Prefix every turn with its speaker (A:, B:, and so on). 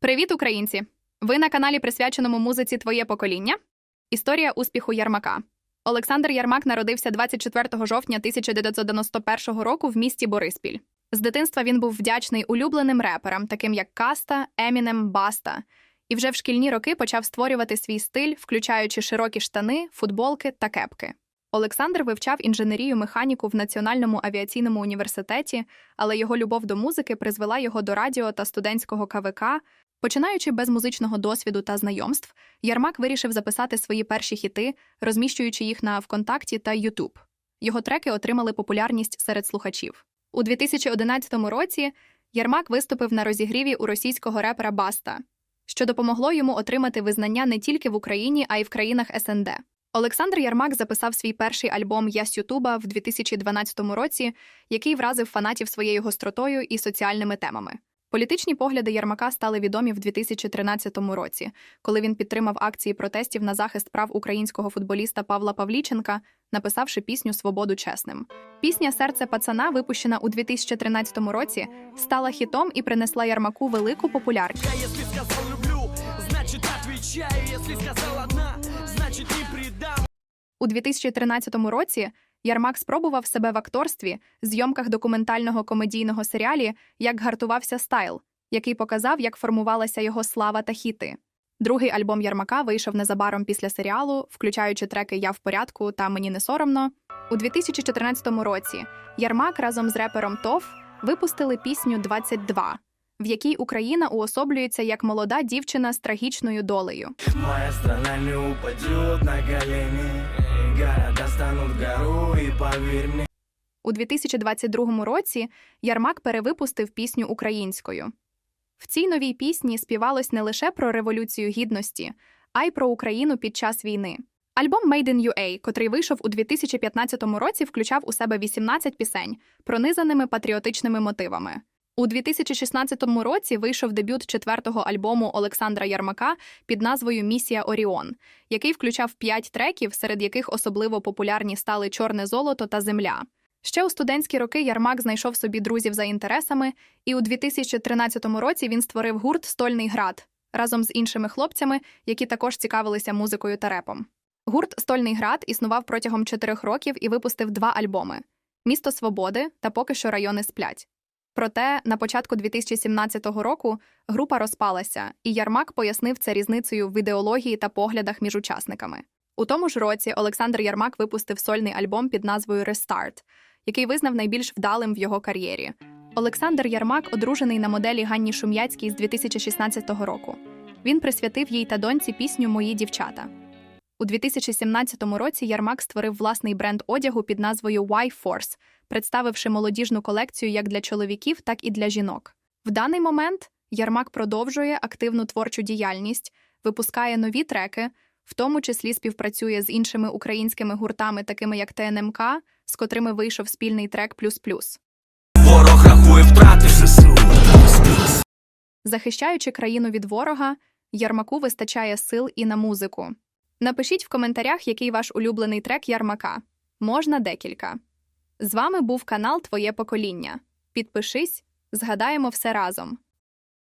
A: Привіт, українці! Ви на каналі, присвяченому музиці Твоє покоління. Історія успіху Ярмака. Олександр Ярмак народився 24 жовтня 1991 року в місті Бориспіль. З дитинства він був вдячний улюбленим реперам, таким як Каста, Емінем, Баста, і вже в шкільні роки почав створювати свій стиль, включаючи широкі штани, футболки та кепки. Олександр вивчав інженерію механіку в Національному авіаційному університеті, але його любов до музики призвела його до радіо та студентського КВК, Починаючи без музичного досвіду та знайомств, Ярмак вирішив записати свої перші хіти, розміщуючи їх на ВКонтакті та Ютуб. Його треки отримали популярність серед слухачів. У 2011 році Ярмак виступив на розігріві у російського репера Баста, що допомогло йому отримати визнання не тільки в Україні, а й в країнах СНД. Олександр Ярмак записав свій перший альбом Я з Ютуба в 2012 році, який вразив фанатів своєю гостротою і соціальними темами. Політичні погляди Ярмака стали відомі в 2013 році, коли він підтримав акції протестів на захист прав українського футболіста Павла Павліченка, написавши пісню Свободу чесним. Пісня Серце пацана, випущена у 2013 році, стала хітом і принесла Ярмаку велику популярність.
B: Отвечаю Если сказал одна, значит не предам
A: У 2013 році Ярмак спробував себе в акторстві, зйомках документального комедійного серіалі Як гартувався стайл, який показав, як формувалася його слава та хіти. Другий альбом Ярмака вийшов незабаром після серіалу, включаючи треки Я в порядку та Мені не соромно. У 2014 році Ярмак разом з репером ТОФ випустили пісню «22», в якій Україна уособлюється як молода дівчина з трагічною долею.
B: Моя страна не упадет на колени Города станут гору поверь мне
A: У 2022 році Ярмак перевипустив пісню українською. В цій новій пісні співалось не лише про революцію гідності, а й про Україну під час війни. Альбом Made in UA, котрий вийшов у 2015 році, включав у себе 18 пісень, пронизаними патріотичними мотивами. У 2016 році вийшов дебют четвертого альбому Олександра Ярмака під назвою Місія Оріон, який включав п'ять треків, серед яких особливо популярні стали Чорне золото та Земля. Ще у студентські роки Ярмак знайшов собі друзів за інтересами, і у 2013 році він створив гурт Стольний град разом з іншими хлопцями, які також цікавилися музикою та репом. Гурт Стольний град існував протягом чотирьох років і випустив два альбоми: Місто Свободи та поки що райони сплять. Проте на початку 2017 року група розпалася, і Ярмак пояснив це різницею в ідеології та поглядах між учасниками. У тому ж році Олександр Ярмак випустив сольний альбом під назвою Restart, який визнав найбільш вдалим в його кар'єрі. Олександр Ярмак одружений на моделі Ганні Шум'яцькій з 2016 року. Він присвятив їй та доньці пісню Мої дівчата. У 2017 році Ярмак створив власний бренд одягу під назвою Y Force, представивши молодіжну колекцію як для чоловіків, так і для жінок. В даний момент Ярмак продовжує активну творчу діяльність, випускає нові треки, в тому числі співпрацює з іншими українськими гуртами, такими як ТНМК, з котрими вийшов спільний трек Плюс Плюс.
B: Ворог рахує втрати ЗСУ
A: Захищаючи країну від ворога, Ярмаку вистачає сил і на музику. Напишіть в коментарях, який ваш улюблений трек Ярмака. Можна декілька. З вами був канал Твоє покоління. Підпишись, згадаємо все разом.